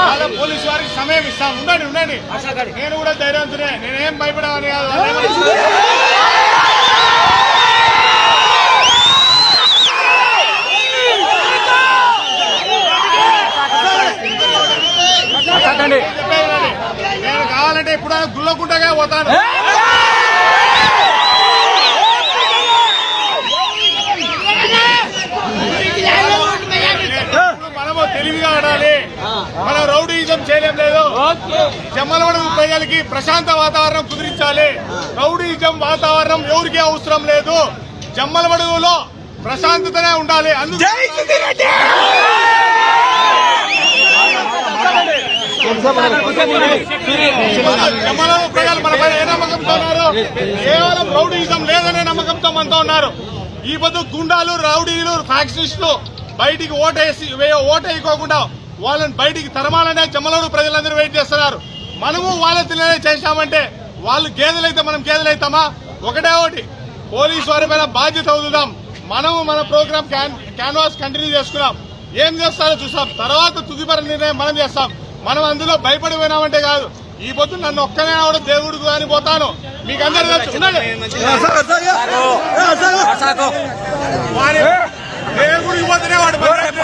వాళ్ళ పోలీసు వారికి సమయం ఇస్తాం. ఉండండి ఉండండి. నేను కూడా ధైర్యవంతునే నేనేం భయపడవని కాదు. నేను కావాలంటే ఇప్పుడు గుల్లకుంటగా పోతాను ఇప్పుడు మనము తెలివిగా ఆడాలి మనం రౌడీజం జమ్మలమడుగు ప్రజలకి ప్రశాంత వాతావరణం కుదిరించాలి. రౌడీజం వాతావరణం ఎవరికీ అవసరం లేదు. జమ్మలమడుగులో ప్రశాంతతనే ఉండాలి. అందుకు ప్రజలు మన పైన ఏ నమ్మకంతో ఉన్నారు? కేవలం రౌడీజం లేదనే నమ్మకంతో మనతో ఉన్నారు. ఈ పొద్దు గుండాలు రౌడీలు ఫ్యాక్షనిస్టులు బయటికి ఓటేసి ఓటేయకోకుండా వాళ్ళని బయటికి తరమాలనే జమ్మలూరు ప్రజలందరూ వెయిట్ చేస్తున్నారు. మనము వాళ్ళ తినే చేశామంటే వాళ్ళు గేదెలైతే మనం గేదెలైతామా? ఒకటే ఒకటి. పోలీసు వారి పైన బాధ్యత అవుతుందాం మనము మన ప్రోగ్రామ్ క్యాన్వాస్ కంటిన్యూ చేసుకున్నాం. ఏం చేస్తారో చూస్తాం. తర్వాత తుదిపర నిర్ణయం మనం చేస్తాం. మనం అందులో భయపడిపోయినామంటే కాదు. ఈ పొద్దు నన్ను ఒక్కనే కూడా దేవుడు అని పోతాను. మీకు అందరూ తెలుసు. దేవుడికి వాడు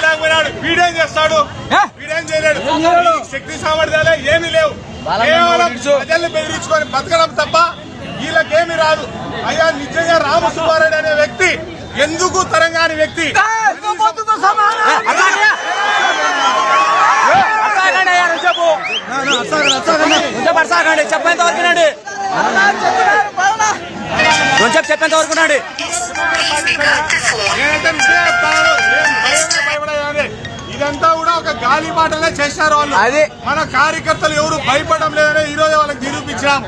లేకపోయినాడు వీడేం చేస్తాడు వీడేం చేయలేడు శక్తి సామర్థ్యాలే ఏమీ లేవు కేవలం ప్రజల్ని బెదిరించుకొని బతకడం తప్ప వీళ్ళకేమీ రాదు అయ్యా నిజంగా రామ సుబ్బారెడ్డి అనే వ్యక్తి ఎందుకు తరంగాని వ్యక్తి చెప్పేంత వరకునండి కొంచెం చెప్పేంత భయమే భయపడేది. ఇదంతా కూడా ఒక గాలి మాటలే చేశారు వాళ్ళు. అది. మన కార్యకర్తలు ఎవరు భయపడడం లేదని ఈ రోజు వాళ్ళకి నిరూపించాం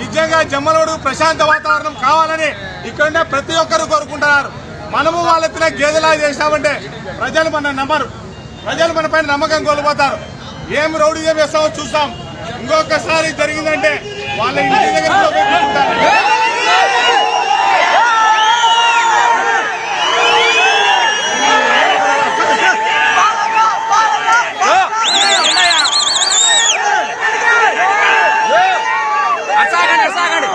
నిజంగా జమ్మలోడు ప్రశాంత వాతావరణం కావాలని ఇక్కడ ప్రతి ఒక్కరు కోరుకుంటున్నారు. మనము వాళ్ళ ఎత్తున గేదెలా చేశామంటే ప్రజలు మన నమ్మరు. ప్రజలు మన పైన నమ్మకం కోల్పోతారు. ఏం రౌడీ ఏం చేస్తామో చూస్తాం. ఇంకొకసారి జరిగిందంటే వాళ్ళ ఇంటి దగ్గర కూడా పోయి కూర్చుంటారు. అడసాగండి అడసాగండి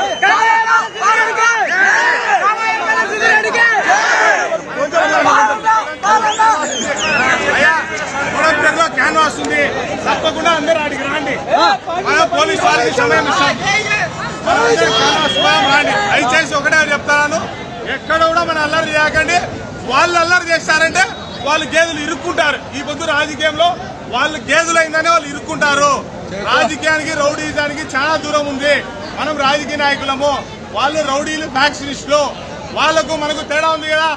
అయ్యా గుడంపేటలో క్యాన్వాస్ ఉంది తప్పకుండా అందరూ అడిగి రాండి. మన పోలీసు వారికి సమయం ఇస్తాం. రాండి. దయచేసి ఒకటే చెప్తాను. ఎక్కడ కూడా మన అల్లరి చేయకండి. వాళ్ళు అల్లరి చేస్తారంటే వాళ్ళు గేదెలు ఇరుక్కుంటారు. ఈ పొద్దు రాజకీయంలో వాళ్ళు గేదెలు అయిందనే వాళ్ళు ఇరుక్కుంటారు. రాజకీయానికి రౌడీజానికి చాలా దూరం ఉంది. మనం రాజకీయ నాయకులము. వాళ్ళు రౌడీలు ఫ్యాక్షనిస్టులు వాళ్ళకు మనకు తేడా ఉంది కదా?